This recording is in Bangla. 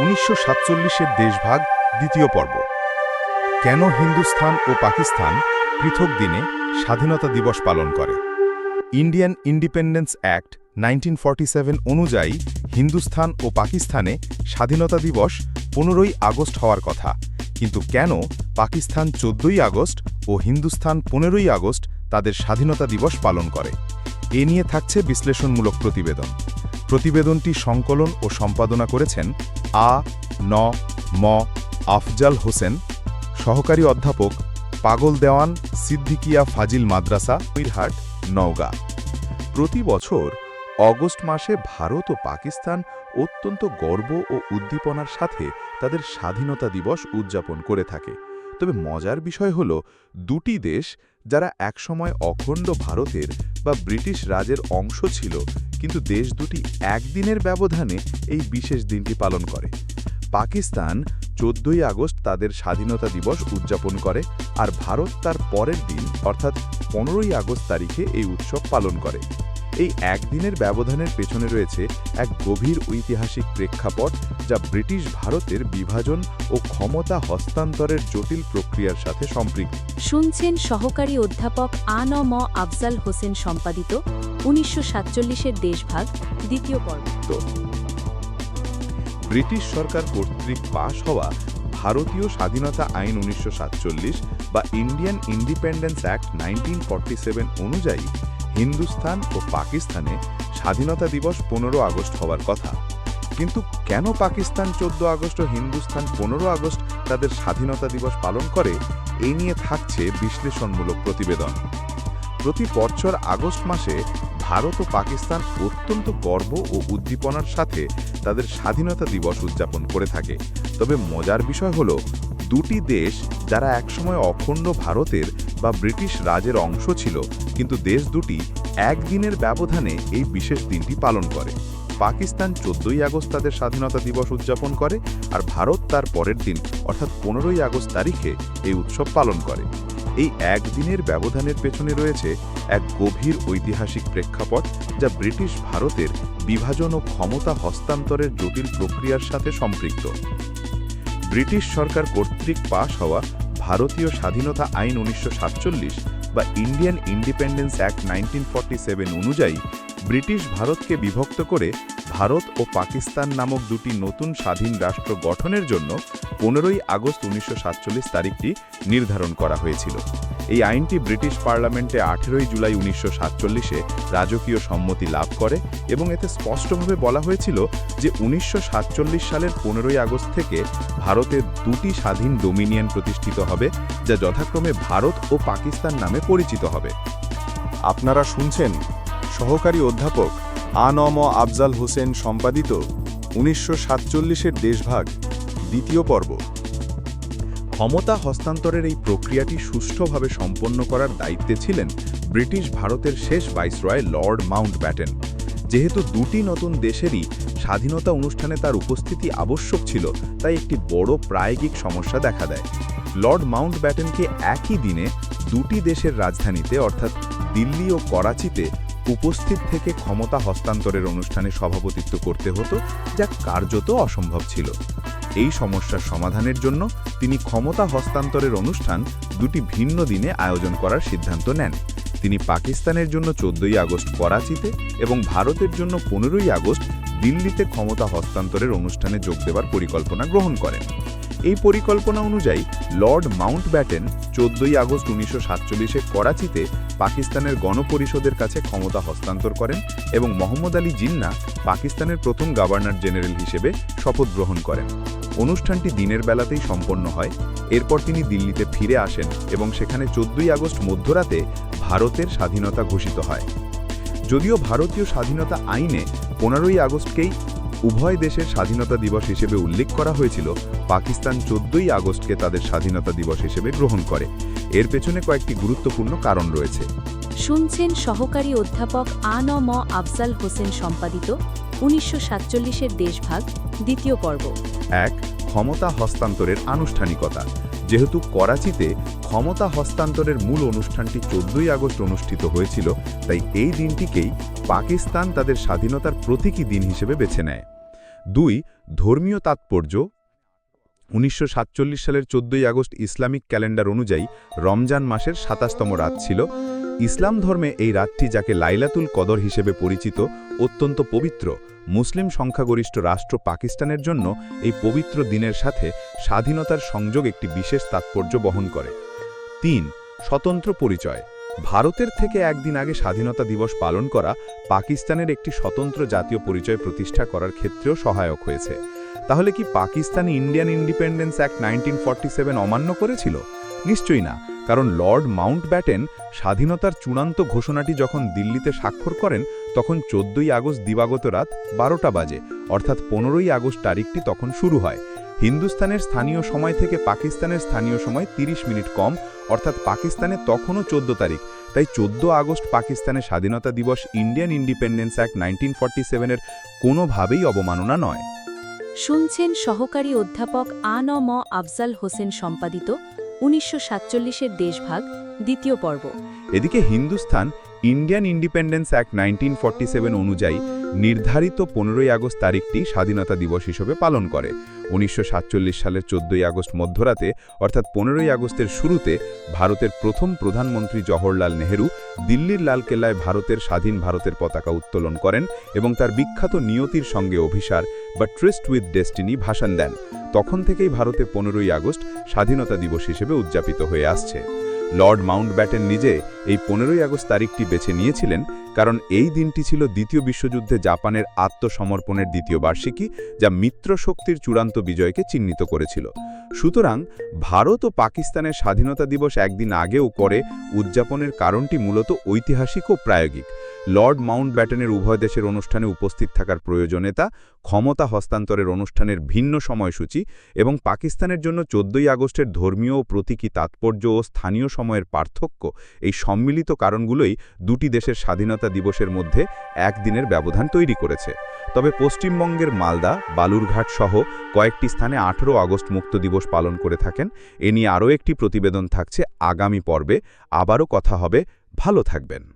উনিশশো সাতচল্লিশের দেশভাগ দ্বিতীয় পর্ব। কেন হিন্দুস্থান ও পাকিস্তান পৃথক দিনে স্বাধীনতা দিবস পালন করে? ইন্ডিয়ান ইন্ডিপেন্ডেন্স অ্যাক্ট 1947 অনুযায়ী হিন্দুস্থান ও পাকিস্তানে স্বাধীনতা দিবস পনেরোই আগস্ট হওয়ার কথা। কিন্তু কেন পাকিস্তান চোদ্দই আগস্ট ও হিন্দুস্থান পনেরোই আগস্ট তাদের স্বাধীনতা দিবস পালন করে? এ নিয়ে থাকছে বিশ্লেষণমূলক প্রতিবেদন। প্রতিবেদনটি সংকলন ও সম্পাদনা করেছেন আ, ন, ম, আফজাল হোসেন, সহকারী অধ্যাপক পাগল দেওয়ান, সিদ্দিকিয়া ফাজিল মাদ্রাসা উইরহাট নওগাঁ। প্রতি বছর অগস্ট মাসে ভারত ও পাকিস্তান অত্যন্ত গর্ব ও উদ্দীপনার সাথে তাদের স্বাধীনতা দিবস উদযাপন করে থাকে। তবে মজার বিষয় হল, দুটি দেশ যারা একসময় অখণ্ড ভারতের বা ব্রিটিশ রাজের অংশ ছিল কিন্তু দেশ দুটি একদিনের ব্যবধানে এই বিশেষ দিনটি পালন করে। পাকিস্তান চোদ্দই আগস্ট তাদের স্বাধীনতা দিবস উদযাপন করে আর ভারত তার পরের দিন, অর্থাৎ পনেরোই আগস্ট তারিখে এই উৎসব পালন করে। এই একদিনের ব্যবধানের পেছনে রয়েছে এক গভীর ঐতিহাসিক প্রেক্ষাপট যা ব্রিটিশ ভারতের বিভাজন ও ক্ষমতা হস্তান্তরের জটিল প্রক্রিয়ার সাথে সম্পৃক্ত। শুনছেন সহকারী অধ্যাপক আন ম আফজাল হোসেন সম্পাদিত উনিশশো সাতচল্লিশের দেশভাগ দ্বিতীয় পর্ব। ব্রিটিশ সরকার কর্তৃক পাশ হওয়া ভারতীয় স্বাধীনতা আইন উনিশশো সাতচল্লিশ বা ইন্ডিয়ান ইন্ডিপেন্ডেন্স অ্যাক্ট নাইনটিন অনুযায়ী হিন্দুস্তান ও পাকিস্তানে স্বাধীনতা দিবস পনেরো আগস্ট হওয়ার কথা। কিন্তু কেন পাকিস্তান চোদ্দ আগস্ট ও হিন্দুস্তান পনেরো আগস্ট তাদের স্বাধীনতা দিবস পালন করে, এই নিয়ে থাকছে বিশ্লেষণমূলক প্রতিবেদন। প্রতি বছর আগস্ট মাসে ভারত ও পাকিস্তান অত্যন্ত গর্ব ও উদ্দীপনার সাথে তাদের স্বাধীনতা দিবস উদযাপন করে থাকে। তবে মজার বিষয় হল দুটি দেশ যারা একসময় অখণ্ড ভারতের বা ব্রিটিশ রাজের অংশ ছিল, কিন্তু দেশ দুটি একদিনের ব্যবধানে এই বিশেষ দিনটি পালন করে। পাকিস্তান চোদ্দই আগস্ট তাদের স্বাধীনতা দিবস উদযাপন করে আর ভারত তার পরের দিন, অর্থাৎ পনেরোই আগস্ট তারিখে এই উৎসব পালন করে। এই একদিনের ব্যবধানের পেছনে রয়েছে এক গভীর ঐতিহাসিক প্রেক্ষাপট যা ব্রিটিশ ভারতের বিভাজন ও ক্ষমতা হস্তান্তরের জটিল প্রক্রিয়ার সাথে সম্পৃক্ত। ব্রিটিশ সরকার কর্তৃক পাশ হওয়া ভারতীয় স্বাধীনতা আইন উনিশশো সাতচল্লিশ বা ইন্ডিয়ান ইন্ডিপেন্ডেন্স অ্যাক্ট নাইনটিন অনুযায়ী ব্রিটিশ ভারতকে বিভক্ত করে ভারত ও পাকিস্তান নামক দুটি নতুন স্বাধীন রাষ্ট্র গঠনের জন্য পনেরোই আগস্ট উনিশশো সাতচল্লিশ তারিখটি নির্ধারণ করা হয়েছিল। এই আইনটি ব্রিটিশ পার্লামেন্টে আঠেরোই জুলাই উনিশশো সাতচল্লিশে রাজকীয় সম্মতি লাভ করে এবং এতে স্পষ্টভাবে বলা হয়েছিল যে উনিশশো সাতচল্লিশ সালের পনেরোই আগস্ট থেকে ভারতে দুটি স্বাধীন ডোমিনিয়ন প্রতিষ্ঠিত হবে, যা যথাক্রমে ভারত ও পাকিস্তান নামে পরিচিত হবে। আপনারা শুনছেন সহকারী অধ্যাপক আনম আফজাল হোসেন সম্পাদিত উনিশশো সাতচল্লিশের দেশভাগ, দ্বিতীয় পর্ব। ক্ষমতা হস্তান্তরের এই প্রক্রিয়াটি সুষ্ঠুভাবে সম্পন্ন করার দায়িত্বে ছিলেন ব্রিটিশ ভারতের শেষ ভাইসরয় লর্ড মাউন্ট ব্যাটেন যেহেতু দুটি নতুন দেশেরই স্বাধীনতা অনুষ্ঠানে তার উপস্থিতি আবশ্যক ছিল, তাই একটি বড় প্রায়োগিক সমস্যা দেখা দেয়। লর্ড মাউন্ট ব্যাটেনকে একই দিনে দুটি দেশের রাজধানীতে, অর্থাৎ দিল্লি ও করাচিতে, উপস্থিত থেকে ক্ষমতা হস্তান্তরের অনুষ্ঠানে সভাপতিত্ব করতে হতো, যা কার্যত অসম্ভব ছিল। এই সমস্যার সমাধানের জন্য তিনি ক্ষমতা হস্তান্তরের অনুষ্ঠান দুটি ভিন্ন দিনে আয়োজন করার সিদ্ধান্ত নেন। তিনি পাকিস্তানের জন্য চোদ্দই আগস্ট করাচিতে এবং ভারতের জন্য পনেরোই আগস্ট দিল্লিতে ক্ষমতা হস্তান্তরের অনুষ্ঠানে যোগ দেওয়ার পরিকল্পনা গ্রহণ করেন। এই পরিকল্পনা অনুযায়ী লর্ড মাউন্ট ব্যাটেন চোদ্দই আগস্ট উনিশশো সাতচল্লিশে করাচিতে পাকিস্তানের গণপরিষদের কাছে ক্ষমতা হস্তান্তর করেন এবং মোহাম্মদ আলী জিন্না পাকিস্তানের প্রথম গভর্নর জেনারেল হিসেবে শপথ গ্রহণ করেন। অনুষ্ঠানটি দিনের বেলাতেই সম্পন্ন হয়। এরপর তিনি দিল্লিতে ফিরে আসেন এবং সেখানে চোদ্দই আগস্ট মধ্যরাতে ভারতের স্বাধীনতা ঘোষিত হয়। যদিও ভারতীয় স্বাধীনতা আইনে পনেরোই আগস্টকেই উভয় দেশের স্বাধীনতা দিবস হিসেবে উল্লেখ করা হয়েছিল, পাকিস্তান চোদ্দই আগস্টকে তাদের স্বাধীনতা দিবস হিসেবে গ্রহণ করে। এর পেছনে কয়েকটি গুরুত্বপূর্ণ কারণ রয়েছে। শুনছেন সহকারী অধ্যাপক আন ম আফজাল হোসেন সম্পাদিত। উনিশশো সাতচল্লিশের দেশভাগ দ্বিতীয় পর্ব। এক, ক্ষমতা হস্তান্তরের আনুষ্ঠানিকতা। যেহেতু করাচিতে ক্ষমতা হস্তান্তরের মূল অনুষ্ঠানটি চোদ্দই আগস্ট অনুষ্ঠিত হয়েছিল, তাই এই দিনটিকেই পাকিস্তান তাদের স্বাধীনতার প্রতীকী দিন হিসেবে বেছে নেয়। দুই, ধর্মীয় তাৎপর্য। উনিশশো সাতচল্লিশ সালের চোদ্দই আগস্ট ইসলামিক ক্যালেন্ডার অনুযায়ী রমজান মাসের সাতাশতম রাত ছিল। ইসলাম ধর্মে এই রাতটি যাকে লাইলাতুল কদর হিসেবে পরিচিত, অত্যন্ত পবিত্র, মুসলিম সংখ্যাগরিষ্ঠ রাষ্ট্র পাকিস্তানের জন্য এই পবিত্র দিনের সাথে স্বাধীনতার সংযোগ একটি বিশেষ তাৎপর্য বহন করে। তিন, স্বতন্ত্র পরিচয়। ভারতের থেকে একদিন আগে স্বাধীনতা দিবস পালন করা পাকিস্তানের একটি স্বতন্ত্র জাতীয় পরিচয় প্রতিষ্ঠা করার ক্ষেত্রেও সহায়ক হয়েছে। তাহলে কি Pakistani Indian independence act nineteen অমান্য করেছিল? নিশ্চয়ই না। কারণ লর্ড মাউন্ট ব্যাটেন স্বাধীনতার চূড়ান্ত ঘোষণাটি যখন দিল্লিতে স্বাক্ষর করেন, তখন চোদ্দই আগস্ট দিবাগত রাত বারোটা বাজে, অর্থাৎ পনেরোই আগস্ট তারিখটি তখন শুরু হয়। হিন্দুস্তানের স্থানীয় সময় থেকে পাকিস্তানের স্থানীয় সময় ৩০ মিনিট কম, অর্থাৎ পাকিস্তানে তখনও চোদ্দ তারিখ। তাই চোদ্দ আগস্ট পাকিস্তানের স্বাধীনতা দিবস Indian independence act nineteen forty সেভেনের কোনোভাবেই অবমাননা নয়। শুনছেন সহকারী অধ্যাপক আ ন ম আফজাল হোসেন সম্পাদিত উনিশশো সাতচল্লিশের দেশভাগ দ্বিতীয় পর্ব। এদিকে Hindustan Indian independence act nineteen অনুযায়ী নির্ধারিত পনেরোই আগস্ট তারিখটি স্বাধীনতা দিবস হিসেবে পালন করে। উনিশশো সাতচল্লিশ সালের চোদ্দই আগস্ট মধ্যরাতে, অর্থাৎ পনেরোই আগস্টের শুরুতে, ভারতের প্রথম প্রধানমন্ত্রী জওহরলাল নেহেরু দিল্লির লালকেল্লায় ভারতের স্বাধীন ভারতের পতাকা উত্তোলন করেন এবং তার বিখ্যাত নিয়তির সঙ্গে অভিসার বা ট্রিস্ট উইথ ডেস্টিনি ভাষণ দেন। তখন থেকেই ভারতে পনেরোই আগস্ট স্বাধীনতা দিবস হিসেবে উদযাপিত হয়ে আসছে। লর্ড মাউন্ট ব্যাটেন নিজে এই পনেরোই আগস্ট তারিখটি বেছে নিয়েছিলেন, কারণ এই দিনটি ছিল দ্বিতীয় বিশ্বযুদ্ধে জাপানের আত্মসমর্পণের দ্বিতীয় বার্ষিকী, যা মিত্র শক্তির চূড়ান্ত বিজয়কে চিহ্নিত করেছিল। সুতরাং, ভারত ও পাকিস্তানের স্বাধীনতা দিবস একদিন আগেও করে উদযাপনের কারণটি মূলত ঐতিহাসিক ও প্রায়োগিক। লর্ড মাউন্ট ব্যাটেনের উভয় দেশের অনুষ্ঠানে উপস্থিত থাকার প্রয়োজনীয়তা ক্ষমতা হস্তান্তরের অনুষ্ঠানের ভিন্ন সময়সূচি এবং পাকিস্তানের জন্য চোদ্দই আগস্টের ধর্মীয় ও প্রতীকী তাৎপর্য ও স্থানীয় সময়ের পার্থক্য এই সম্মিলিত কারণগুলোই দুটি দেশের স্বাধীনতা দিবসের মধ্যে একদিনের ব্যবধান তৈরি করেছে। তবে পশ্চিমবঙ্গের মালদা, বালুরঘাট সহ কয়েকটি স্থানে আঠেরো আগস্ট মুক্ত দিবস পালন করে থাকেন। এ নিয়ে আরও একটি প্রতিবেদন থাকছে আগামী পর্বে। আবারও কথা হবে। ভালো থাকবেন।